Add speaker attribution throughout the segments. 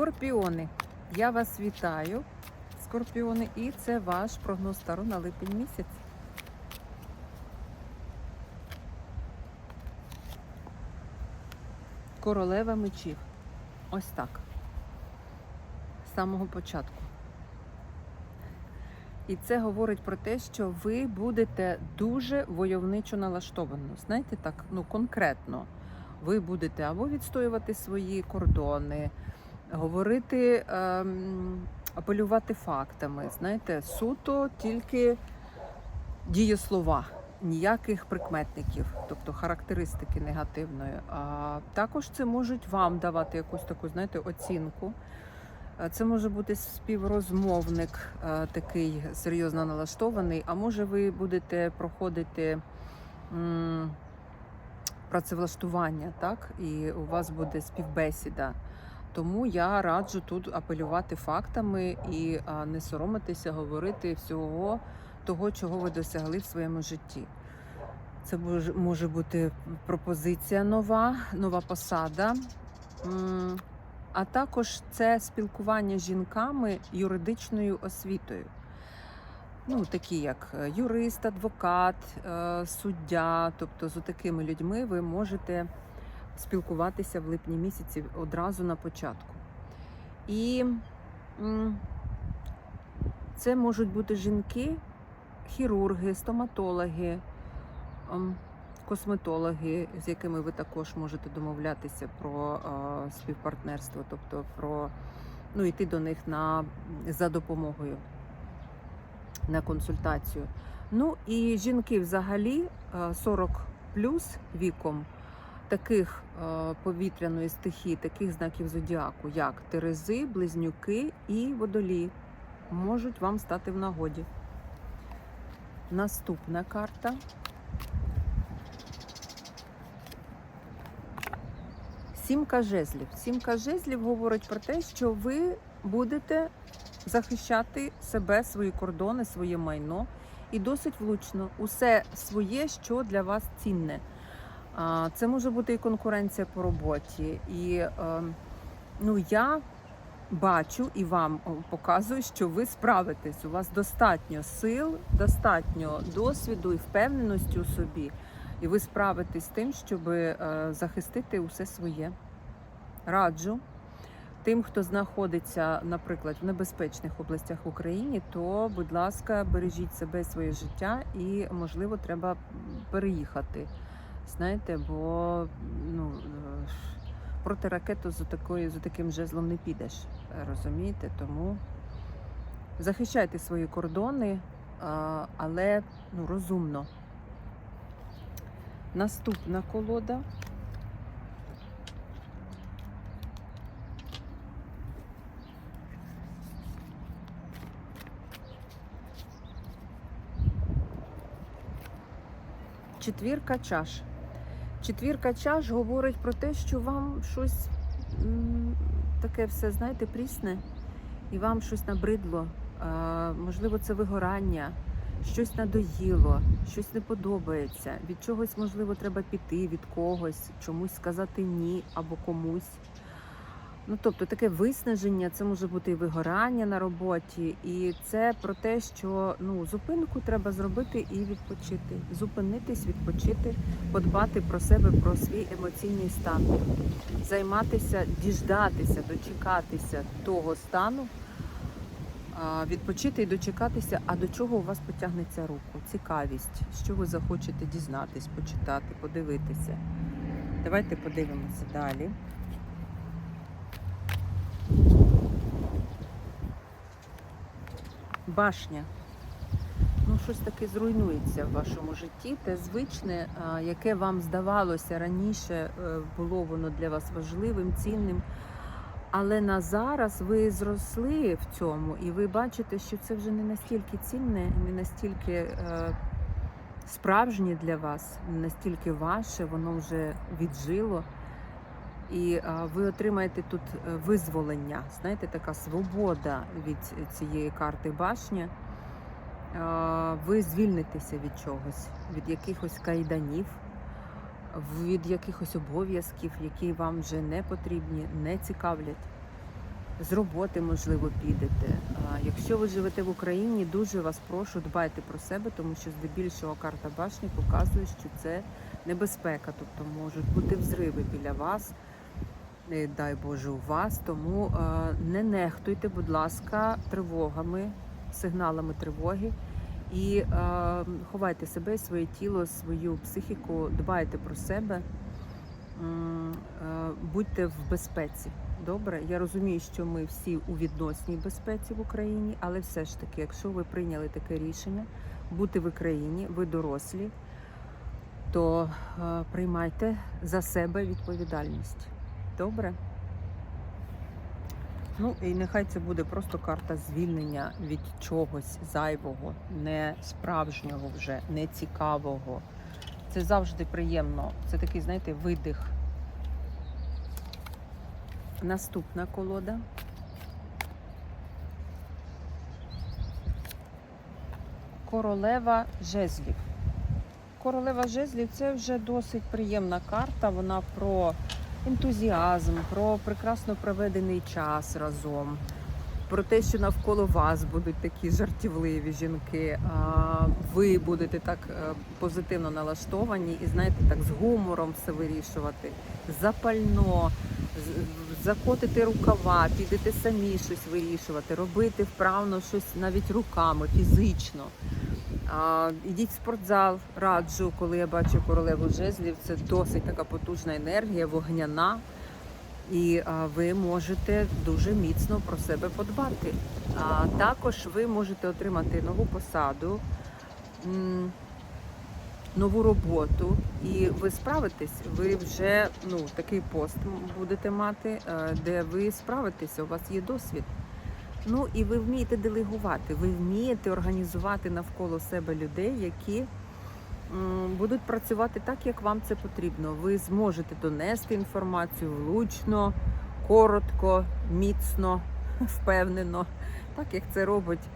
Speaker 1: Скорпіони, я вас вітаю, скорпіони, і це ваш прогноз Таро на липень місяць. Королева мечів. Ось так. З самого початку. І це говорить про те, що ви будете дуже войовничо налаштовано. Знаєте, так, ну конкретно. Ви будете або відстоювати свої кордони, говорити, ем, апелювати фактами. Знаєте, суто тільки дієслова, ніяких прикметників, тобто характеристики негативної. А також це можуть вам давати якусь таку, знаєте, оцінку. Е, Це може бути співрозмовник е, такий серйозно налаштований, а може ви будете проходити працевлаштування, так? І у вас буде співбесіда. Тому я раджу тут апелювати фактами і не соромитися, говорити всього того, чого ви досягли в своєму житті. Це може- може бути пропозиція нова, нова посада. А також це спілкування з жінками юридичною освітою. Ну, такі як е, юрист, адвокат, е, суддя. Тобто з такими людьми ви можете спілкуватися в липні місяці одразу на початку. І це можуть бути жінки, хірурги, стоматологи, косметологи, з якими ви також можете домовлятися про співпартнерство, тобто про ну, йти до них на, за допомогою на консультацію. Ну і жінки взагалі е, 40 плюс віком таких е, повітряної стихії, таких знаків зодіаку, як Терези, Близнюки і Водолії, можуть вам стати в нагоді. Наступна карта. Сімка жезлів. Сімка жезлів говорить про те, що ви будете захищати себе, свої кордони, своє майно і досить влучно. Усе своє, що для вас цінне. Це може бути і конкуренція по роботі. І е, ну, я бачу і вам показую, що ви справитесь. У вас достатньо сил, достатньо досвіду і впевненості у собі. І ви справитесь з тим, щоб е, захистити усе своє. Раджу тим, хто знаходиться, наприклад, в небезпечних областях в Україні, то, будь ласка, бережіть себе, своє життя, і можливо, треба переїхати. Знаєте, бо ну е, проти ракету з такою з таким жезлом не підеш. е, Розумієте? Тому Захищайте свої кордони, але ну, розумно. Наступна колода. Четвірка чаш. Четвірка чаш говорить про те, що вам щось таке все, знаєте, прісне, і вам щось набридло. Можливо, це вигорання, щось надоїло, щось не подобається. Від чогось, можливо, треба піти, від когось, чомусь сказати ні або комусь. Ну, тобто таке виснаження, це може бути і вигорання на роботі, і це про те, що ну зупинку треба зробити і відпочити, зупинитись, відпочити, подбати про себе, про свій емоційний стан, займатися, діждатися, дочекатися того стану, відпочити і дочекатися. А до чого у вас потягнеться руку? Цікавість, що ви захочете дізнатись, почитати, подивитися. Давайте подивимося далі. Башня. Ну, щось таке зруйнується в вашому житті. Те звичне, яке вам здавалося раніше, е, було воно для вас важливим, цінним. Але на зараз ви зросли в цьому, і ви бачите, що це вже не настільки цінне, не настільки е, справжнє для вас, не настільки ваше, воно вже віджило. І ви отримаєте тут е, визволення, знаєте, така свобода від цієї карти башня. Ви звільнитеся від чогось, від якихось кайданів, від якихось обов'язків, які вам вже не потрібні, не цікавлять. З роботи, можливо, підете. Якщо ви живете в Україні, дуже вас прошу, дбайте про себе, тому що здебільшого карта башні показує, що це небезпека, тобто можуть бути взриви біля вас не дай Боже, у вас. Тому е, не нехтуйте, будь ласка, тривогами, сигналами тривоги. І е, ховайте себе, своє тіло, свою психіку, дбайте про себе, е, будьте в безпеці. Добре, я розумію, що ми всі у відносній безпеці в Україні, але все ж таки, якщо ви прийняли таке рішення бути в Україні, ви дорослі, то приймайте за себе відповідальність. Добре. Ну і нехай це буде просто карта звільнення від чогось зайвого, не справжнього вже, не цікавого. Це завжди приємно. Це такий, знаєте, видих. Наступна колода. Королева жезлів. Королева жезлів це вже досить приємна карта. Вона про ентузіазм, про прекрасно проведений час разом, про те, що навколо вас будуть такі жартівливі жінки. А ви будете так е, позитивно налаштовані і знаєте, так з гумором все вирішувати, запально, закотити рукава, підете самі щось вирішувати, робити вправно щось навіть руками, фізично. Ідіть в спортзал, раджу, коли я бачу королеву жезлів, це досить така потужна енергія, вогняна. І ви можете дуже міцно про себе подбати. А також ви можете отримати нову посаду, нову роботу, і ви справитесь. Ви вже ну такий пост будете мати, е, де ви справитеся. У вас є досвід. Ну і ви вмієте делегувати, ви вмієте організувати навколо себе людей, які будуть працювати так, як вам це потрібно. Ви зможете донести інформацію влучно, коротко, міцно, впевнено, так як це робить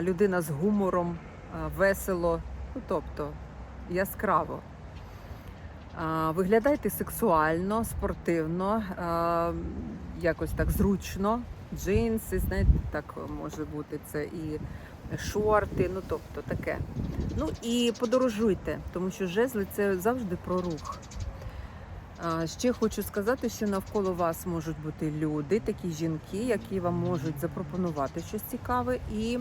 Speaker 1: людина з гумором, весело, ну тобто яскраво. Виглядайте сексуально, спортивно, якось так зручно. Джинси, знаєте, так може бути це і шорти, ну тобто таке. Ну і подорожуйте, тому що жезли це завжди про рух. Ще хочу сказати, що навколо вас можуть бути люди, такі жінки, які вам можуть запропонувати щось цікаве. І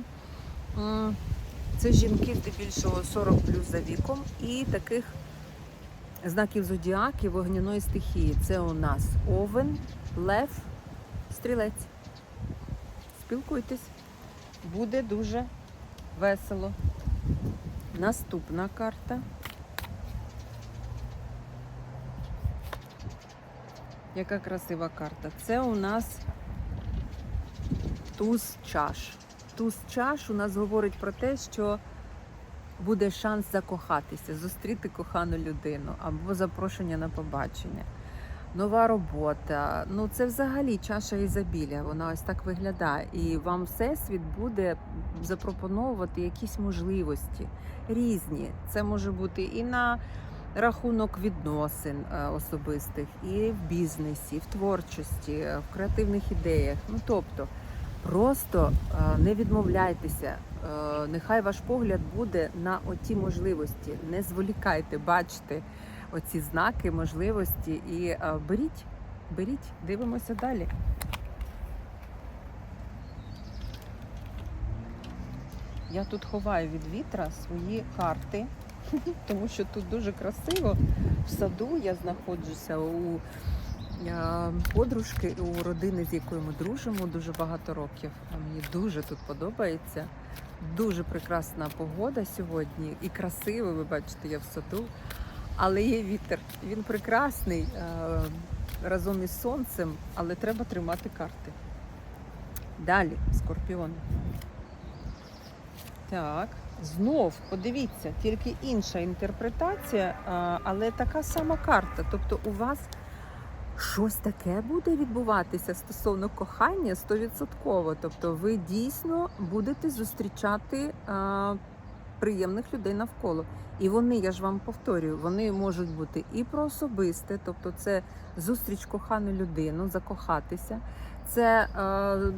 Speaker 1: це жінки здебільшого 40 плюс за віком і таких знаків зодіаки вогняної стихії. Це у нас овен, лев, стрілець. Спілкуйтесь. буде дуже весело. Наступна карта. Яка красива карта. Це у нас туз чаш. Туз чаш у нас говорить про те, що буде шанс закохатися, зустріти кохану людину або запрошення на побачення. Нова робота. Ну це взагалі чаша ізобілля. Вона ось так виглядає. І вам всесвіт буде запропоновувати якісь можливості різні. Це може бути і на рахунок відносин е, особистих, і в бізнесі, і в творчості, в креативних ідеях. Ну тобто, просто е, не відмовляйтеся. Е, Нехай ваш погляд буде на оті можливості. Не зволікайте, бачите оці знаки, можливості і е, беріть, беріть, дивимося далі. Я тут ховаю від вітра свої карти, тому що тут дуже красиво. В саду я знаходжуся у е, подружки, у родини, з якою ми дружимо дуже багато років. Мені дуже тут подобається. Дуже прекрасна погода сьогодні і красиво, ви бачите, я в саду. Але є вітер. Він прекрасний е, разом із сонцем, але треба тримати карти. Далі, скорпіони. Так, знов подивіться, тільки інша інтерпретація, але така сама карта. Тобто у вас щось таке буде відбуватися стосовно кохання 100%. Тобто ви дійсно будете зустрічати а, приємних людей навколо. І вони, я ж вам повторюю, вони можуть бути і про особисте, тобто це зустріч кохану людину, закохатися, це е,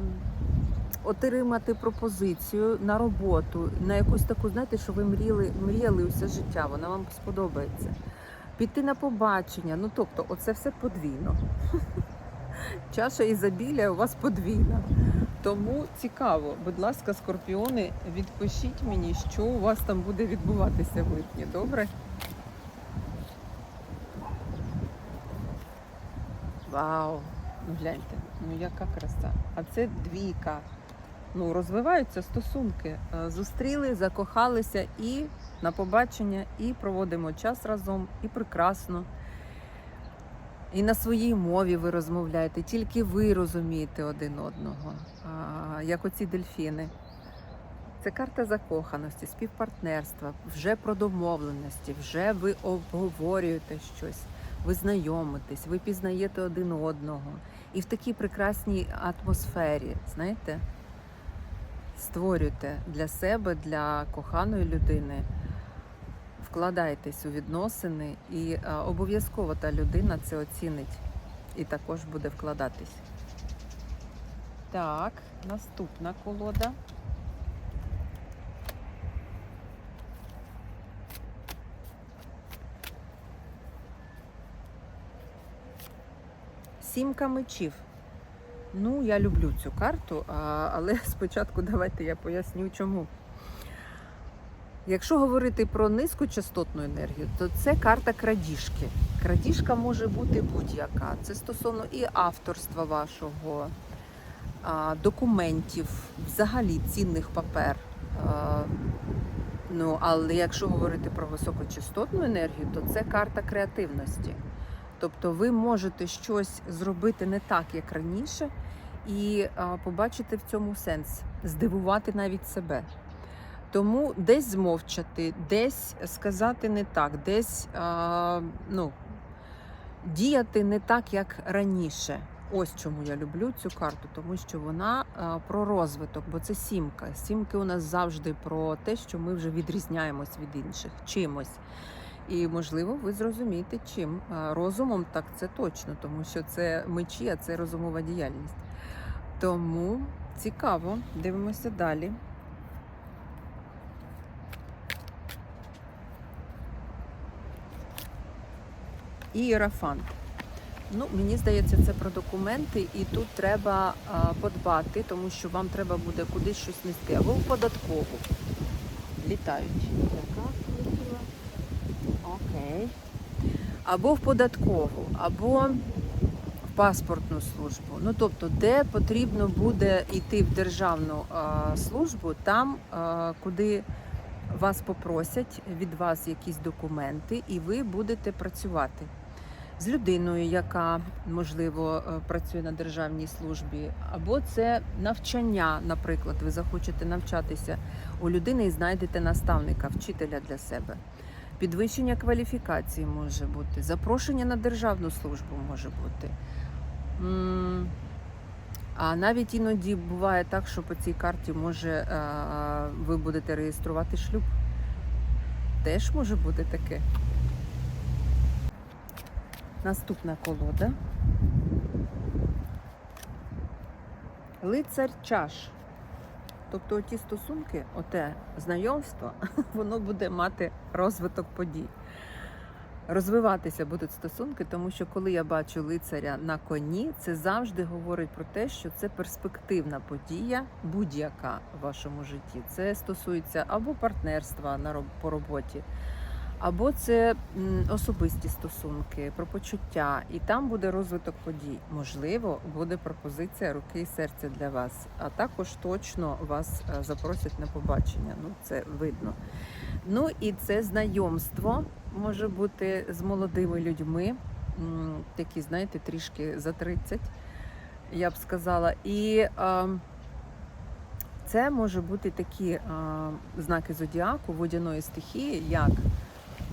Speaker 1: отримати пропозицію на роботу, на якусь таку, знаєте, що ви мріяли, мріяли усе життя, вона вам сподобається. Піти на побачення, ну тобто, оце все подвійно. Чаша ізобілля у вас подвійна. Тому цікаво, будь ласка, скорпіони, відпишіть мені, що у вас там буде відбуватися в липні, добре? Вау! Ну гляньте, ну яка краса. А це двійка. Ну, розвиваються стосунки. Е, Зустріли, закохалися і на побачення, і проводимо час разом, і прекрасно. І на своїй мові ви розмовляєте, тільки ви розумієте один одного, а, як оці дельфіни. Це карта закоханості, співпартнерства, вже про домовленості, вже ви обговорюєте щось, ви знайомитесь, ви пізнаєте один одного. І в такій прекрасній атмосфері, знаєте, створюйте для себе, для коханої людини вкладайтесь у відносини, і е, обов'язково та людина це оцінить і також буде вкладатись. Так, наступна колода. Сімка мечів. Ну, я люблю цю карту, але спочатку давайте я поясню, чому. Якщо говорити про низькочастотну енергію, то це карта крадіжки. Крадіжка може бути будь-яка. Це стосовно і авторства вашого, документів, взагалі цінних папер. Ну, але якщо говорити про високочастотну енергію, то це карта креативності. Тобто ви можете щось зробити не так, як раніше, і побачити в цьому сенс, здивувати навіть себе. Тому десь змовчати, десь сказати не так, десь а, ну, діяти не так, як раніше. Ось чому я люблю цю карту, тому що вона а, про розвиток, бо це сімка. Сімки у нас завжди про те, що ми вже відрізняємось від інших чимось. І можливо, ви зрозумієте, чим розумом, так це точно, тому що це мечі, а це розумова діяльність. Тому цікаво, дивимося далі. Ієрафант. Ну, мені здається, це про документи, і тут треба а, подбати, тому що вам треба буде кудись щось нести. Або в податкову. Літають. Окей. Або в податкову, або в паспортну службу. Ну тобто, де потрібно буде йти в державну е, службу, там, е, куди вас попросять від вас якісь документи, і ви будете працювати з людиною, яка можливо е, працює на державній службі, або це навчання, наприклад, ви захочете навчатися у людини і знайдете наставника, вчителя для себе. Підвищення кваліфікації може бути, запрошення на державну службу може бути. А навіть іноді буває так, що по цій карті може е, ви будете реєструвати шлюб. Теж може бути таке. Наступна колода. Лицар чаш. Тобто ті стосунки, оте знайомство, воно буде мати розвиток подій. Розвиватися будуть стосунки, тому що коли я бачу лицаря на коні, це завжди говорить про те, що це перспективна подія, будь-яка в вашому житті. Це стосується або партнерства по роботі, або це особисті стосунки, про почуття, і там буде розвиток подій. Можливо, буде пропозиція руки і серця для вас, а також точно вас е, запросять на побачення. Ну, це видно. Ну і це знайомство може бути з молодими людьми, такі, знаєте, трішки за 30, я б сказала. І це може бути такі е, знаки зодіаку водяної стихії, як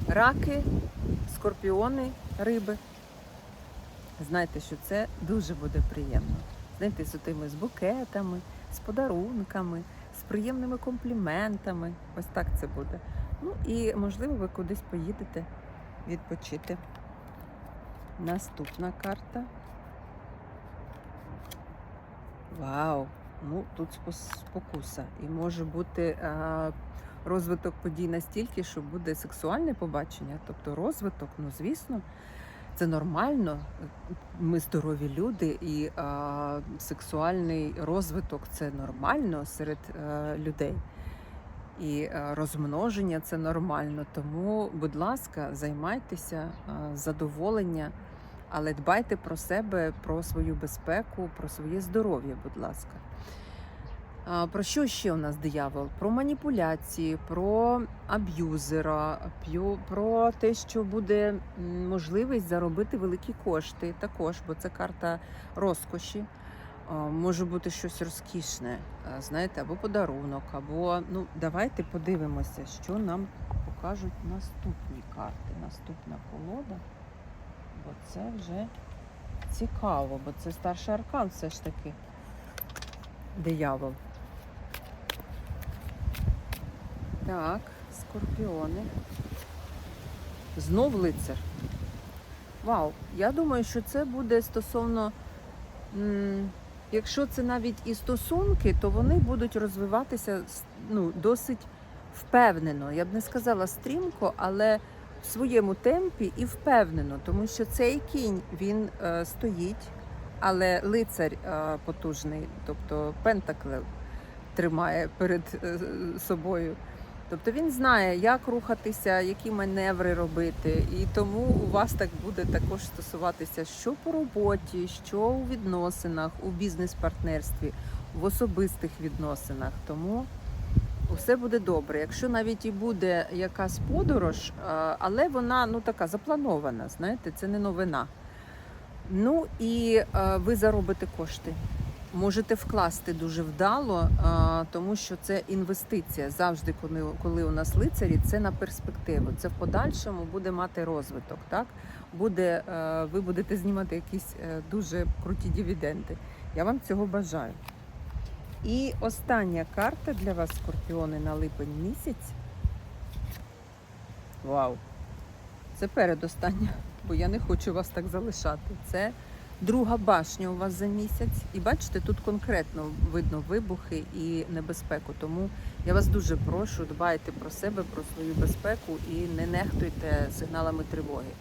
Speaker 1: раки, скорпіони, риби. Знаєте, що це дуже буде приємно. Знаєте, з тими з букетами, з подарунками, з приємними компліментами. Ось так це буде. Ну і можливо ви кудись поїдете відпочити. Наступна карта. Вау! Ну тут спокуса. І може бути а, розвиток подій настільки, що буде сексуальне побачення, тобто розвиток, ну звісно, це нормально. Ми здорові люди, і а, сексуальний розвиток це нормально серед е, людей. І е, розмноження це нормально. Тому, будь ласка, займайтеся е, задоволення, але дбайте про себе, про свою безпеку, про своє здоров'я, будь ласка. Про що ще у нас диявол? Про маніпуляції, про аб'юзера, про те, що буде можливість заробити великі кошти, також, бо це карта розкоші. Може бути щось розкішне, знаєте, або подарунок, або ну давайте подивимося, що нам покажуть наступні карти. Наступна колода, бо це вже цікаво, бо це старший аркан все ж таки. Диявол. Так, скорпіони. Знов лицар. Вау, я думаю, що це буде стосовно. Якщо це навіть і стосунки, то вони будуть розвиватися ну, досить впевнено. Я б не сказала стрімко, але в своєму темпі і впевнено, тому що цей кінь він е, стоїть, але лицар е, потужний, тобто пентакле тримає перед е, собою. Тобто він знає, як рухатися, які маневри робити, і тому у вас так буде також стосуватися що по роботі, що у відносинах, у бізнес-партнерстві, в особистих відносинах. Тому все буде добре. Якщо навіть і буде якась подорож, але вона ну така запланована, знаєте, це не новина. Ну і е, ви заробите кошти. Можете вкласти дуже вдало, тому що це інвестиція. Завжди, коли, коли у нас лицарі, це на перспективу. Це в подальшому буде мати розвиток. Так буде, е, ви будете знімати якісь е, дуже круті дивіденди. Я вам цього бажаю. І остання карта для вас, скорпіони, на липень місяць. Вау! Це передостання, бо я не хочу вас так залишати. Це друга башня у вас за місяць. І бачите, тут конкретно видно вибухи і небезпеку. Тому я вас дуже прошу, дбайте про себе, про свою безпеку і не нехтуйте сигналами тривоги.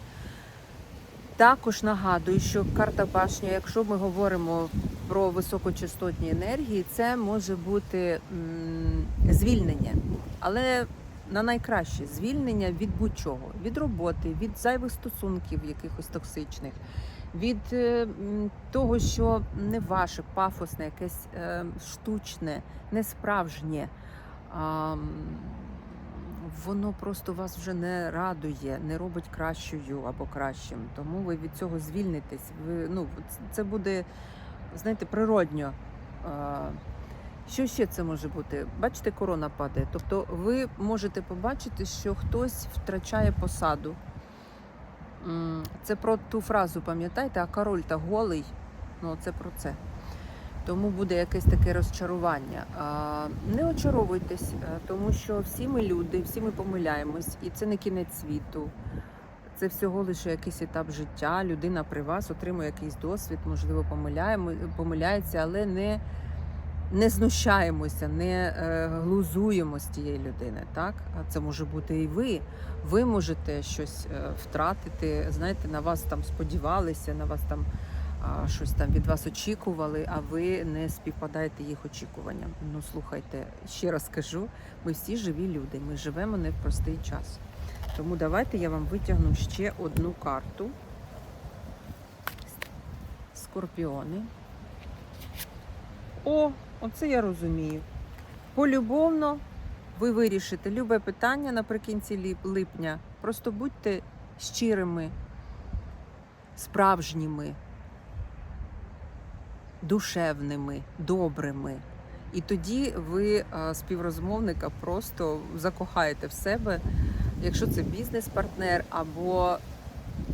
Speaker 1: Також нагадую, що карта башня, якщо ми говоримо про високочастотні енергії, це може бути звільнення, але на найкраще звільнення від будь-чого, від роботи, від зайвих стосунків, якихось токсичних, від е, того, що не ваше пафосне, якесь е, штучне, не справжнє. А, воно просто вас вже не радує, не робить кращою або кращим. Тому ви від цього звільнитесь. Ви, ну, це буде, знаєте, природньо. Що ще це може бути? Бачите, корона падає. Тобто ви можете побачити, що хтось втрачає посаду. Це про ту фразу, пам'ятаєте, а король та голий. Ну, це про це. Тому буде якесь таке розчарування. Не очаровуйтесь, е, тому що всі ми люди, всі ми помиляємось, і це не кінець світу. Це всього лише якийсь етап життя. Людина при вас отримує якийсь досвід, можливо, помиляється, але не, не знущаємося, не е, глузуємо з тієї людини. Так? А це може бути і ви. Ви можете щось е, втратити. Знаєте, на вас там сподівалися, на вас там щось там від вас очікували, а ви не співпадаєте їх очікуванням. Ну слухайте, ще раз кажу, ми всі живі люди, ми живемо не в простий час. Тому давайте я вам витягну ще одну карту. Скорпіони. О, оце я розумію. Полюбовно ви вирішите любе питання наприкінці липня. Просто будьте щирими, справжніми, душевними, добрими. І тоді ви співрозмовника просто закохаєте в себе. Якщо це бізнес-партнер або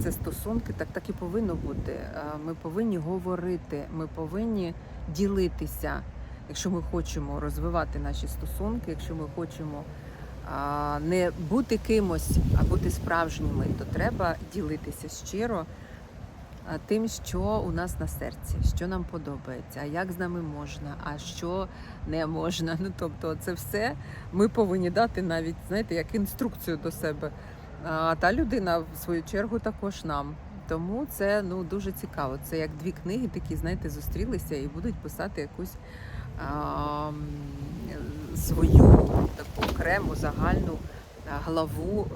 Speaker 1: це стосунки, так так і повинно бути. Ми повинні говорити, ми повинні ділитися. Якщо ми хочемо розвивати наші стосунки, якщо ми хочемо а, не бути кимось, а бути справжніми, то треба ділитися щиро тим, що у нас на серці, що нам подобається, а як з нами можна, а що не можна. Ну тобто, це все ми повинні дати навіть знаєте, як інструкцію до себе. А та людина, в свою чергу, також нам. Тому це ну дуже цікаво. Це як дві книги, такі знаєте, зустрілися і будуть писати якусь свою таку окрему загальну главу,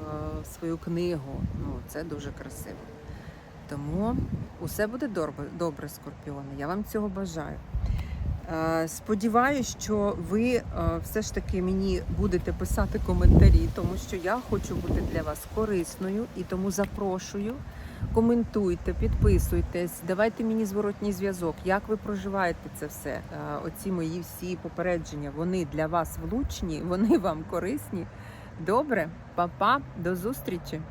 Speaker 1: свою книгу. Ну це дуже красиво. Тому усе буде добре, добре, скорпіони. Я вам цього бажаю. Е, Сподіваюсь, що ви е, все ж таки мені будете писати коментарі, тому що я хочу бути для вас корисною і тому запрошую. Коментуйте, підписуйтесь, давайте мені зворотній зв'язок. Як ви проживаєте це все? Е, Оці мої всі попередження, вони для вас влучні, вони вам корисні. Добре, па-па, до зустрічі!